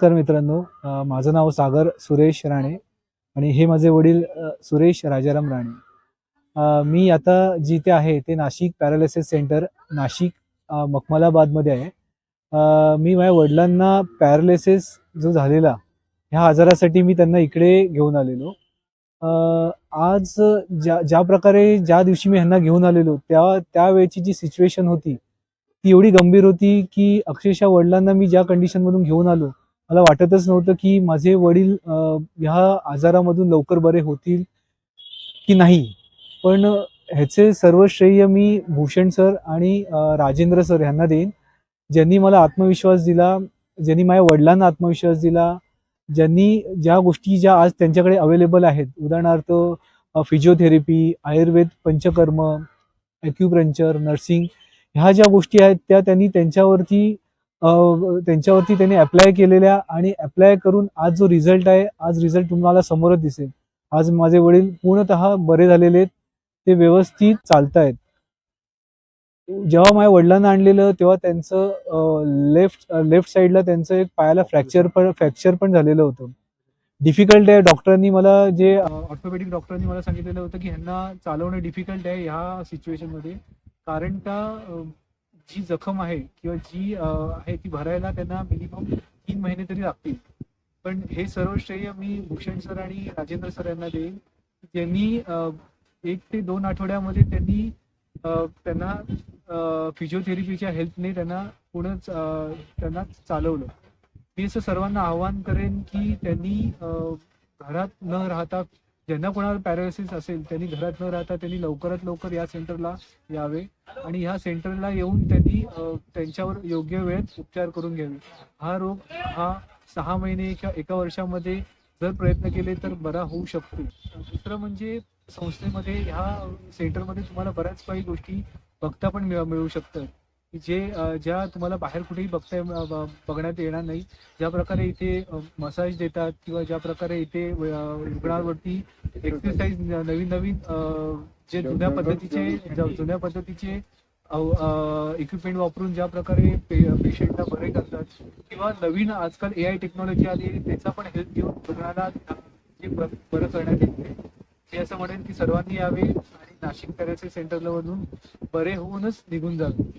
नमस्कार मित्रांनो. माझं नाव सागर सुरेश राणे आणि हे माझे वडील सुरेश राजाराम राणे. मी आता जिथे आहे ते नाशिक पॅरालिसिस सेंटर नाशिक मखमलाबादमध्ये आहे. मी माझ्या वडिलांना पॅरालिसिस जो झालेला ह्या आजारासाठी मी त्यांना इकडे घेऊन आलेलो. आज ज्या ज्या प्रकारे ज्या दिवशी मी ह्यांना घेऊन आलेलो त्या त्यावेळेची जी सिच्युएशन होती ती एवढी गंभीर होती की अक्षरशः वडिलांना मी ज्या कंडिशनमधून घेऊन आलो मला वाटतच नव्हतं की माझे वडील ह्या आजारामधून लवकर बरे होतील की नाही. पण ह्याचे सर्व श्रेय मी भूषण सर आणि राजेंद्र सर यांना देईन. ज्यांनी मला आत्मविश्वास दिला ज्यांनी माझ्या वडिलांना आत्मविश्वास दिला ज्यांनी ज्या गोष्टी ज्या आज त्यांच्याकडे अवेलेबल आहेत उदाहरणार्थ physiotherapy Ayurveda panchakarma acupuncture nursing ह्या ज्या गोष्टी आहेत त्या त्यांनी त्यांच्यावरती त्यांच्यावरती त्यांनी अप्लाय केलेल्या आणि अप्लाय करून आज जो रिझल्ट आहे आज रिझल्ट तुम्हाला समोरच दिसेल. आज माझे वडील पूर्णतः बरे झालेले आहेत ते व्यवस्थित चालतायत. जेव्हा माझ्या वडिलांना आणलेलं तेव्हा त्यांचं लेफ्ट लेफ्ट साईडला त्यांचं एक पायाला फ्रॅक्चर पण फ्रॅक्चर पण झालेलं होतं. डिफिकल्ट आहे. डॉक्टरांनी मला जे ऑर्थोपेडिक डॉक्टरांनी मला सांगितलेलं होतं की ह्यांना चालवणं डिफिकल्ट आहे ह्या सिच्युएशनमध्ये कारण का जी जखम आहे किंवा जी आहे ती भरायला त्यांना मिनिमम तीन महिने तरी लागतील. पण हे सर्व श्रेय मी भूषण सर आणि राजेंद्र सर यांना देईन. त्यांनी एक ते दोन आठवड्यामध्ये त्यांनी त्यांना फिजिओथेरपीच्या हेल्पने त्यांना पूर्णच त्यांना चालवलं. मी असं सर्वांना आवाहन करेन की त्यांनी घरात न राहता ज्यांना कोणाला पॅरालिसिस असेल त्यांनी घरात न राहता त्यांनी लवकरात लवकर या सेंटरला यावे आणि ह्या सेंटरला येऊन त्यांनी त्यांच्यावर योग्य वेळेत उपचार करून घ्यावे. हा रोग हा सहा महिने किंवा एका वर्षामध्ये जर प्रयत्न केले तर बरा होऊ शकतो. दुसरं म्हणजे संस्थेमध्ये ह्या सेंटरमध्ये तुम्हाला बऱ्याच काही गोष्टी बघता पण मिळ- मिळू शकतात. की जे ज्या तुम्हाला बाहेर कुठेही बघता बघण्यात येणार नाही ज्या प्रकारे इथे मसाज देतात किंवा ज्या प्रकारे इथे रुग्णावरती रुग्णांवरती एक्सरसाइज नवीन नवीन जे जुन्या पद्धतीचे जुन्या पद्धतीचे इक्विपमेंट वापरून ज्या प्रकारे पेशंटला बरे करतात किंवा नवीन आजकाल ए आय टेक्नॉलॉजी आली त्याचा पण हेल्प घेऊन रुग्णाला जे बरं करण्यात येते मी असं म्हणेन की सर्वांनी यावे आणि नाशिक पॅरेसिस सेंटरला मधून बरे होऊनच निघून जावे.